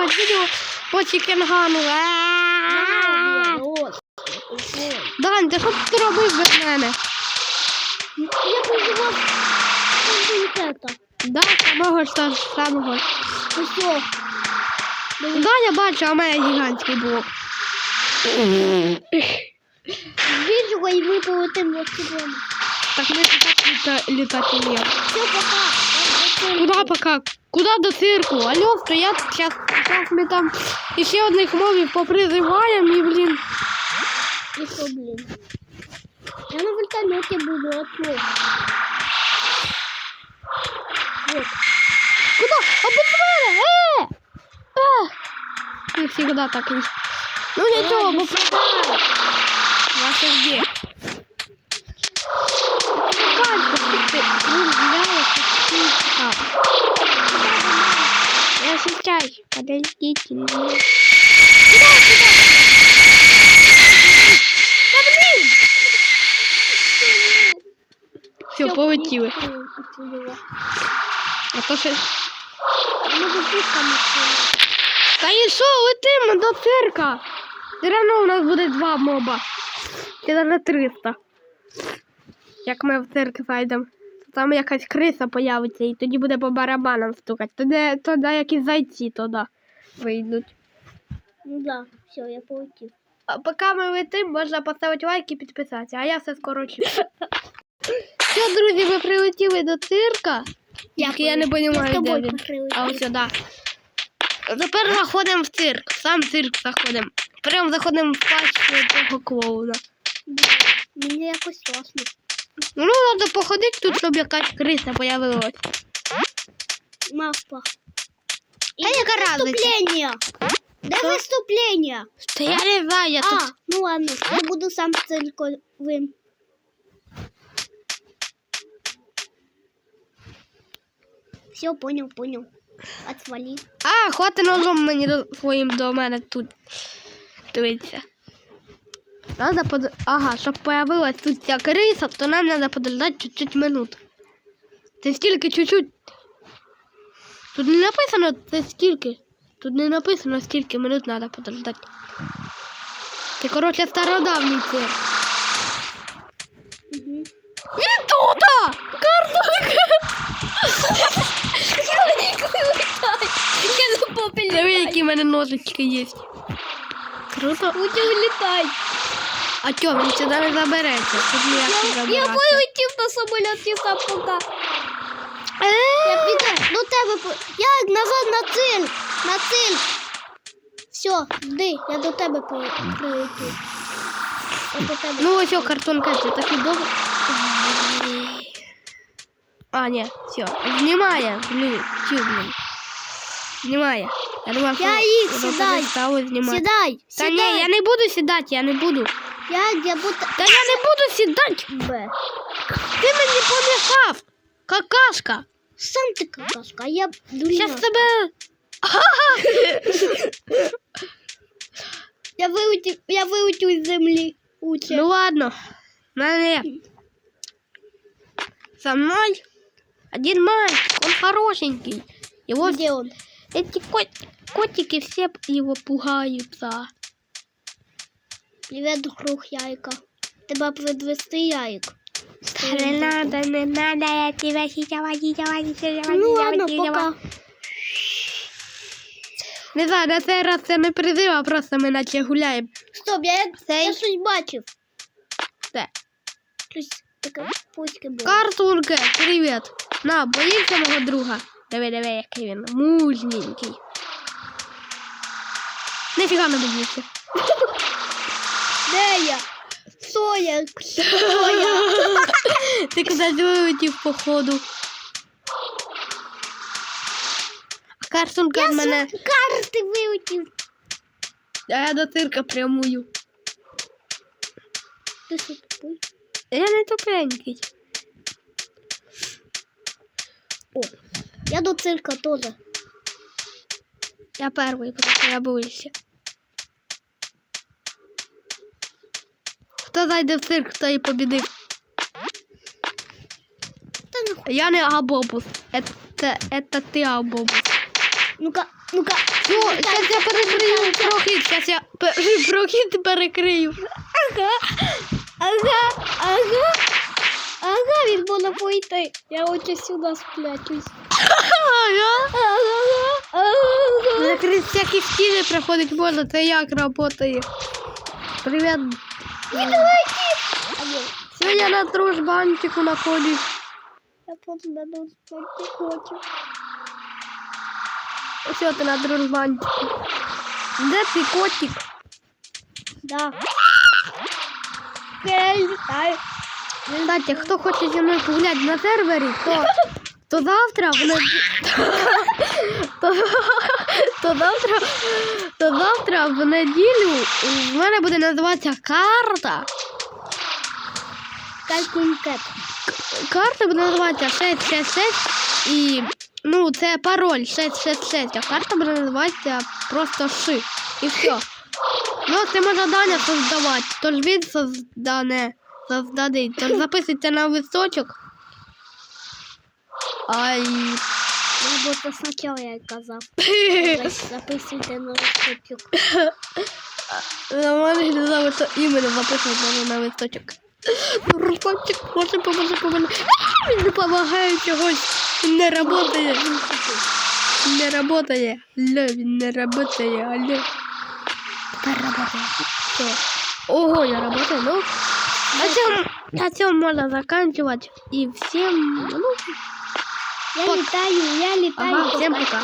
знімати відео по чікенгану. Дань, ти що ти робив без мене? Я проживав контента. Да, самого ж самого. Усьо. Да, я бачу, а в мене гігантський блок. І ми полетимо в сторону. Так ми ж так літа, літати вміємо. Все, пока. Куда пока? Куда до цирку? Алло, стоять, сейчас, сейчас ми там ще одних мовів попризиваємо і, блін. И что, блин? Я на вертолете буду ответ. Вот. Куда? А без мене! Е! Е! Ти всегда так. і- Ну нічого, бо продаю. Ваша где? Катя, ти ну, взяла, птичка. Я сейчас, подождите. ну. Куда, куда? Да блин! Все, полетіли. А то ще... Та і що, летимо до цирка. Все одно у нас буде два моба. Чи навіть 300. Як ми в цирк зайдемо. Там якась криса появиться і тоді буде по барабанам стукати. Тоді, тоді якісь зайці туди вийдуть. Ну да, все, я полетел. А поки ми летимо, можна поставити лайк і підписатися, а я все скорочу. Все, друзі, ми прилетіли до цирка. Тільки я не Я з розумію, де тобою він. прилетів. А ось сюди. Тепер заходимо в цирк. Сам цирк заходимо. Прям заходимо в пачку того клоуна. Да. Мені якось страшно. Ну, треба походити тут, щоб якась криса появилась. Мавпа. Та яка разниця? Выступление! Да Что? выступление! Та я не знаю, я А, тут. ну ладно, я буду сам цирковым. Все, понял, понял. Отвали. А, хватить ножом мені до своїм до мене тут. Дивіться. Надо под... Ага, щоб появилась тут ця криса, то нам треба подождати чуть-чуть минут. Це стільки чуть-чуть. Тут не написано це скільки. Тут не написано, скільки минут треба подождати. Це, коротше, стародавній цирк. Угу. Він тут! Картонка! Попель Диви, які в мене ножички є. Круто. Будем летать. А чо, він сюди не забереться. Тут ніяк не Я, забиратися. полетів на самоліті сам пока. Е, Я піду до тебе. по- Я назад на цирк. На цирк. Все, йди, я до тебе при- прилетів. Я до тебе. Ну ось о, картонка, це такий довго. А, ні, все. Знімає. Блін, блін. Знімає. Я думав, що Я їх, воно сідай. перестало знімати. Сідай, Та сідай. ні, я не буду сідати, я не буду. Я, я буду... Та я не буду сідати. Б. Ти мені помішав. Какашка. Сам ти какашка, а я дурна. Щас тебе. Я вилетів, я вилетів з землі. Уче. Ну ладно. Мене. Со мной один мальчик, он хорошенький. Его Де он? Эти кот- котики все его пугаются. Привет, друг яйка. Тебе предвести яйк. Не надо, не надо, я тебя сейчас водить, водить, водить, Ну ладно, пока. Не знаю, на цей раз це не призив, а просто ми наче гуляємо. Стоп, я, Цей. я щось бачив. Де? Щось таке пуське було. Картунка, привіт. На, боїшся мого друга. Диви, диви, який він мужненький. Нифіга не боїшся. Де я? Соя, соя. Ти кудись вилетів походу. Я з мене. карти вилетів. А я до цирка прямую. Ти що тупий? Я не тупенький. О, я до цирка теж. Я перший, тому що я боюся. Хто зайде в цирк, той і побідив. Та ну, Я не Абобус. Это, это ти Абобус. ну-ка, Ну-ка. Все, зараз я перекрию прохід, зараз я прохід перекрию. Ага. Ага. Ага. Ага, він може пройти. Я очі сюди спрячусь. Ага. Закрити всякі стіни приходить можна, це як працює. Привіт. А ні, Все, я на дружбанчику знаходжусь. Я просто на не хочу. Все, ти на дружбанчику. Де ти котик? Да. Я літаю. Кстати, хто хоче зі мною погуляти на сервері, то, то завтра в нед... то, то завтра, то завтра в неділю в мене буде називатися карта. Калькункет. Карта буде називатися 666 і ну це пароль 666, а карта буде називатися просто ши. І все. Ну, це може Даня создавати, тож він создане, создадить. Тож записуйте на листочок. Ай. Або це спочатку я казав. Записуйте на мене не знаю, що іменно можна на листочок. Листочок, може, поможе, поможе. Він не допомагає чогось. Він не працює. Не работає. Алло, він не работає. Алло. Тепер. Все. Ого, я работаю. Ну, на цьому, на цьому можна. І всім, ну, Я літаю, я літаю. ага, всім пока.